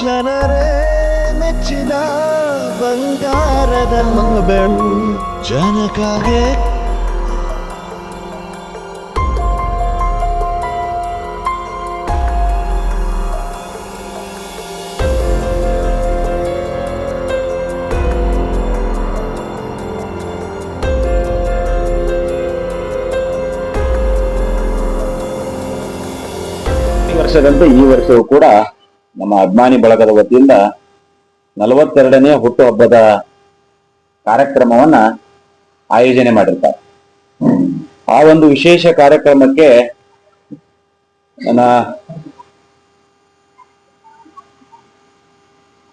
ಜನರೇ ಮೆಚ್ಚಿದ ಬಂಗಾರದ ಬೆಳು ಜನಕಾಗೆ. ಈ ವರ್ಷದಂತೆ ಈ ವರ್ಷವೂ ಕೂಡ ನಮ್ಮ ಅಭಿಮಾನಿ ಬಳಗದ ವತಿಯಿಂದ ನಲವತ್ತೆರಡನೇ ಹುಟ್ಟುಹಬ್ಬದ ಕಾರ್ಯಕ್ರಮವನ್ನ ಆಯೋಜನೆ ಮಾಡಿರ್ತಾರೆ. ಆ ಒಂದು ವಿಶೇಷ ಕಾರ್ಯಕ್ರಮಕ್ಕೆ ನನ್ನ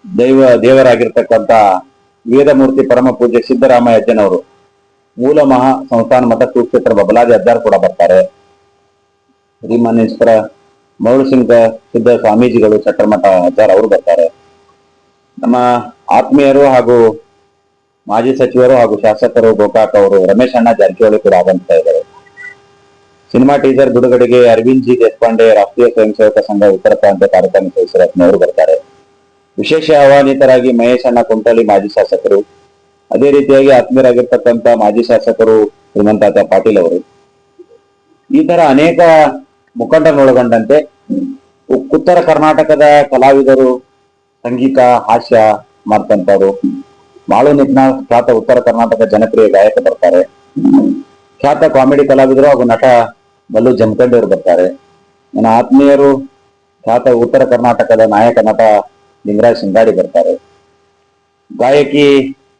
ದೈವ ದೇವರಾಗಿರ್ತಕ್ಕಂಥ ವೇದಮೂರ್ತಿ ಪರಮ ಪೂಜೆ ಸಿದ್ದರಾಮಯ್ಯ ಅಜ್ಜನವರು ಮೂಲ ಮಹಾ ಸಂಸ್ಥಾನ ಮಠ ಕುರುಕ್ಷೇತ್ರ ಬಬಲಾದಿ ಅಜ್ಜಾರ್ ಕೂಡ ಬರ್ತಾರೆ. ಶ್ರೀಮಾನೇಶ್ವರ ಮರುಳಸಿಂಗ ಸಿದ್ಧ ಸ್ವಾಮೀಜಿಗಳು ಚಟ್ಟರ್ಮಠ ಅಜ್ಜಾರ್ ಅವರು ಬರ್ತಾರೆ. ನಮ್ಮ ಆತ್ಮೀಯರು ಹಾಗೂ ಮಾಜಿ ಸಚಿವರು ಹಾಗೂ ಶಾಸಕರು ಗೋಕಾಕ್ ಅವರು ರಮೇಶ್ ಅಣ್ಣ ಜಾರಕಿಹೊಳಿ ಕೂಡ ಆಗಮಿಸ್ತಾ ಇದ್ದಾರೆ. ಸಿನಿಮಾ ಟೀಸರ್ ಬಿಡುಗಡೆಗೆ ಅರವಿಂದ್ ಜಿ ದೇಶಪಾಂಡೆ, ರಾಷ್ಟ್ರೀಯ ಸ್ವಯಂ ಸೇವಕ ಸಂಘ, ಉತ್ತರ ಪ್ರಾಂತ ಕಾರ್ಯಕ್ರಮ ಅವರು ಬರ್ತಾರೆ. ವಿಶೇಷ ಆಹ್ವಾನಿತರಾಗಿ ಮಹೇಶ್ ಅಣ್ಣ ಕುಂಟಳ್ಳಿ ಮಾಜಿ ಶಾಸಕರು. ಅದೇ ರೀತಿಯಾಗಿ ಆತ್ಮೀಯರಾಗಿರ್ತಕ್ಕಂಥ ಮಾಜಿ ಶಾಸಕರು ಶ್ರೀಮಂತಾತ ಪಾಟೀಲ್ ಅವರು. ಈ ತರ ಅನೇಕ ಮುಖಂಡರನ್ನೊಳಗೊಂಡಂತೆ ಉತ್ತರ ಕರ್ನಾಟಕದ ಕಲಾವಿದರು, ಸಂಗೀತ, ಹಾಸ್ಯ ಮಾಡ್ತಂತವ್ರು ಮಾಳು ನಿತ್ನಾಳ್ ಖ್ಯಾತ ಉತ್ತರ ಕರ್ನಾಟಕ ಜನಪ್ರಿಯ ಗಾಯಕ ಬರ್ತಾರೆ. ಖ್ಯಾತ ಕಾಮಿಡಿ ಕಲಾವಿದರು ಹಾಗೂ ನಟ ಬಲ್ಲು ಜಮಖಂಡಿಯವರು ಬರ್ತಾರೆ. ನನ್ನ ಆತ್ಮೀಯರು ಖ್ಯಾತ ಉತ್ತರ ಕರ್ನಾಟಕದ ನಾಯಕ ನಟ ಲಿಂಗರಾಜ್ ಸಿಂಗಾಡಿ ಬರ್ತಾರೆ. ಗಾಯಕಿ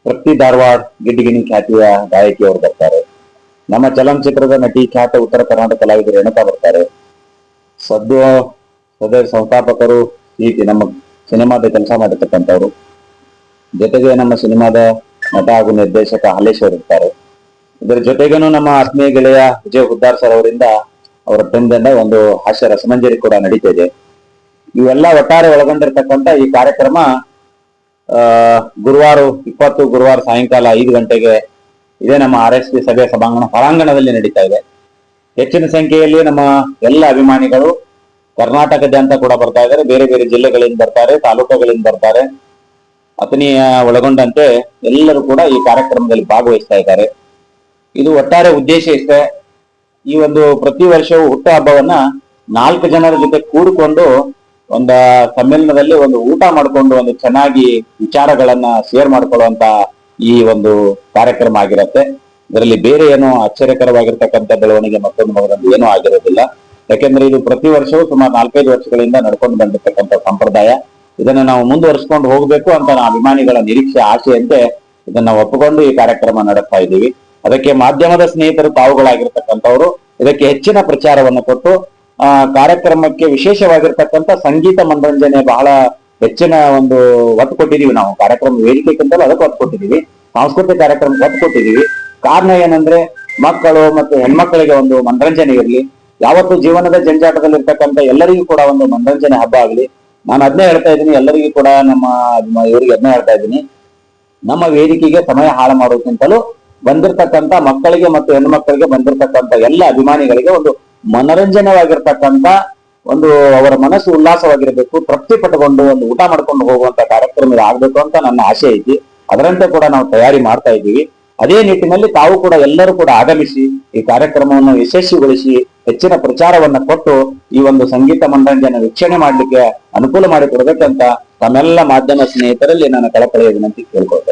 ತೃಪ್ತಿ ಧಾರವಾಡ್, ಗಿಡ್ಡಿಗಿಣಿ ಖ್ಯಾತಿಯ ಗಾಯಕಿಯವರು ಬರ್ತಾರೆ. ನಮ್ಮ ಚಲನಚಿತ್ರದ ನಟಿ ಖ್ಯಾತ ಉತ್ತರ ಕರ್ನಾಟಕ ಕಲಾವಿದರು ರೇಣುಕಾ ಬರ್ತಾರೆ. ಸದ್ದು ಸದ್ಯ ಸಂಸ್ಥಾಪಕರು ಈ ನಮ್ಮ ಸಿನಿಮಾದ ಕೆಲಸ ಮಾಡಿರ್ತಕ್ಕಂಥವ್ರು. ಜೊತೆಗೆ ನಮ್ಮ ಸಿನಿಮಾದ ನಟ ಹಾಗೂ ನಿರ್ದೇಶಕ ಹಾಲೇಶ್ವರ್ ಇರ್ತಾರೆ. ಇದರ ಜೊತೆಗೇನು ನಮ್ಮ ಆತ್ಮೀಯ ಗೆಳೆಯ ವಿಜಯ್ ಹುದ್ದಾರ್ ಸರ್ ಅವರಿಂದ ಅವರ ತಂಡದಿಂದ ಒಂದು ಹಾಸ್ಯ ರಸಮಂಜರಿ ಕೂಡ ನಡೀತಾ ಇದೆ. ಇವೆಲ್ಲ ಒಟ್ಟಾರೆ ಒಳಗೊಂಡಿರ್ತಕ್ಕಂಥ ಈ ಕಾರ್ಯಕ್ರಮ ಗುರುವಾರ ಇಪ್ಪತ್ತು, ಗುರುವಾರ ಸಾಯಂಕಾಲ ಐದು ಗಂಟೆಗೆ ಇದೇ ನಮ್ಮ ಆರ್ ಎಸ್ ಪಿ ಸಭೆ ಸಭಾಂಗಣ ಹೊರಾಂಗಣದಲ್ಲಿ ನಡೀತಾ ಇದೆ. ಹೆಚ್ಚಿನ ಸಂಖ್ಯೆಯಲ್ಲಿ ನಮ್ಮ ಎಲ್ಲ ಅಭಿಮಾನಿಗಳು ಕರ್ನಾಟಕದಂತ ಕೂಡ ಬರ್ತಾ ಇದ್ದಾರೆ. ಬೇರೆ ಬೇರೆ ಜಿಲ್ಲೆಗಳಿಂದ ಬರ್ತಾರೆ, ತಾಲೂಕುಗಳಿಂದ ಬರ್ತಾರೆ. ಅತನಿಯ ಒಳಗೊಂಡಂತೆ ಎಲ್ಲರೂ ಕೂಡ ಈ ಕಾರ್ಯಕ್ರಮದಲ್ಲಿ ಭಾಗವಹಿಸ್ತಾ ಇದ್ದಾರೆ. ಇದು ಒಟ್ಟಾರೆ ಉದ್ದೇಶ ಇಷ್ಟೇ. ಈ ಒಂದು ಪ್ರತಿ ವರ್ಷವೂ ಹುಟ್ಟು ಹಬ್ಬವನ್ನ ನಾಲ್ಕು ಜನರ ಜೊತೆ ಕೂಡಿಕೊಂಡು ಒಂದ ಸಮ್ಮೇಳನದಲ್ಲಿ ಒಂದು ಊಟ ಮಾಡಿಕೊಂಡು ಒಂದು ಚೆನ್ನಾಗಿ ವಿಚಾರಗಳನ್ನ ಶೇರ್ ಮಾಡ್ಕೊಳ್ಳುವಂತ ಈ ಒಂದು ಕಾರ್ಯಕ್ರಮ ಆಗಿರತ್ತೆ. ಇದರಲ್ಲಿ ಬೇರೆ ಏನೋ ಆಶ್ಚರ್ಯಕರವಾಗಿರ್ತಕ್ಕಂಥ ಬೆಳವಣಿಗೆ ಮತ್ತೊಂದು ಮಗದೊಂದು ಏನೂ ಆಗಿರೋದಿಲ್ಲ. ಯಾಕೆಂದ್ರೆ ಇದು ಪ್ರತಿ ವರ್ಷವೂ ಸುಮಾರು ನಾಲ್ಕೈದು ವರ್ಷಗಳಿಂದ ನಡ್ಕೊಂಡು ಬಂದಿರತಕ್ಕಂಥ ಸಂಪ್ರದಾಯ. ಇದನ್ನ ನಾವು ಮುಂದುವರಿಸ್ಕೊಂಡು ಹೋಗಬೇಕು ಅಂತ ಅಭಿಮಾನಿಗಳ ನಿರೀಕ್ಷೆ ಆಸೆಯಂತೆ ಇದನ್ನ ಒಪ್ಪಿಕೊಂಡು ಈ ಕಾರ್ಯಕ್ರಮ ನಡೆಸ್ತಾ ಇದ್ದೀವಿ. ಅದಕ್ಕೆ ಮಾಧ್ಯಮದ ಸ್ನೇಹಿತರು ತಾವುಗಳಾಗಿರ್ತಕ್ಕಂಥವ್ರು, ಇದಕ್ಕೆ ಹೆಚ್ಚಿನ ಪ್ರಚಾರವನ್ನು ಕೊಟ್ಟು, ಆ, ಕಾರ್ಯಕ್ರಮಕ್ಕೆ ವಿಶೇಷವಾಗಿರ್ತಕ್ಕಂಥ ಸಂಗೀತ ಮನರಂಜನೆ ಬಹಳ ಹೆಚ್ಚಿನ ಒಂದು ಒತ್ತು ಕೊಟ್ಟಿದೀವಿ ನಾವು. ಕಾರ್ಯಕ್ರಮ ವೇದಿಕೆಗಿಂತಲೂ ಅದಕ್ಕೆ ಒತ್ತು ಕೊಟ್ಟಿದ್ದೀವಿ. ಸಾಂಸ್ಕೃತಿಕ ಕಾರ್ಯಕ್ರಮಕ್ಕೆ ಒತ್ತು ಕೊಟ್ಟಿದೀವಿ ಕಾರಣ ಏನಂದ್ರೆ ಮಕ್ಕಳು ಮತ್ತು ಹೆಣ್ಮಕ್ಕಳಿಗೆ ಒಂದು ಮನರಂಜನೆ ಇರಲಿ. ಯಾವತ್ತು ಜೀವನದ ಜಂಜಾಟದಲ್ಲಿ ಇರ್ತಕ್ಕಂಥ ಎಲ್ಲರಿಗೂ ಕೂಡ ಒಂದು ಮನರಂಜನೆ ಹಬ್ಬ ಆಗಲಿ. ನಾನು ಅದನ್ನೇ ಹೇಳ್ತಾ ಇದ್ದೀನಿ, ಎಲ್ಲರಿಗೂ ಕೂಡ ನಮ್ಮ ಇವರಿಗೆ ಅದನ್ನೇ ಹೇಳ್ತಾ ಇದ್ದೀನಿ. ನಮ್ಮ ವೇದಿಕೆಗೆ ಸಮಯ ಹಾಳು ಮಾಡೋಕ್ಕಿಂತಲೂ ಬಂದಿರತಕ್ಕಂತ ಮಕ್ಕಳಿಗೆ ಮತ್ತು ಹೆಣ್ಮಕ್ಕಳಿಗೆ ಬಂದಿರತಕ್ಕಂತ ಎಲ್ಲ ಅಭಿಮಾನಿಗಳಿಗೆ ಒಂದು ಮನರಂಜನವಾಗಿರ್ತಕ್ಕಂತ ಒಂದು ಅವರ ಮನಸ್ಸು ಉಲ್ಲಾಸವಾಗಿರಬೇಕು ತೃಪ್ತಿ ಪಟ್ಟುಕೊಂಡು ಒಂದು ಊಟ ಮಾಡ್ಕೊಂಡು ಹೋಗುವಂತ ಕಾರ್ಯಕ್ರಮ ಆಗ್ಬೇಕು ಅಂತ ನನ್ನ ಆಸೆ ಐತಿ. ಅದರಂತೆ ಕೂಡ ನಾವು ತಯಾರಿ ಮಾಡ್ತಾ ಇದ್ದೀವಿ. ಅದೇ ನಿಟ್ಟಿನಲ್ಲಿ ತಾವು ಕೂಡ ಎಲ್ಲರೂ ಕೂಡ ಆಗಮಿಸಿ ಈ ಕಾರ್ಯಕ್ರಮವನ್ನು ಯಶಸ್ವಿಗೊಳಿಸಿ ಹೆಚ್ಚಿನ ಪ್ರಚಾರವನ್ನ ಕೊಟ್ಟು ಈ ಒಂದು ಸಂಗೀತ ಮನರಂಜನೆ ವೀಕ್ಷಣೆ ಮಾಡ್ಲಿಕ್ಕೆ ಅನುಕೂಲ ಮಾಡಿಕೊಡ್ಬೇಕಂತ ತಮ್ಮೆಲ್ಲ ಮಾಧ್ಯಮ ಸ್ನೇಹಿತರಲ್ಲಿ ನಾನು ಕಳಕಳಿಯ ವಿನಂತಿ ಕೇಳ್ಕೊಳ್ತೇನೆ.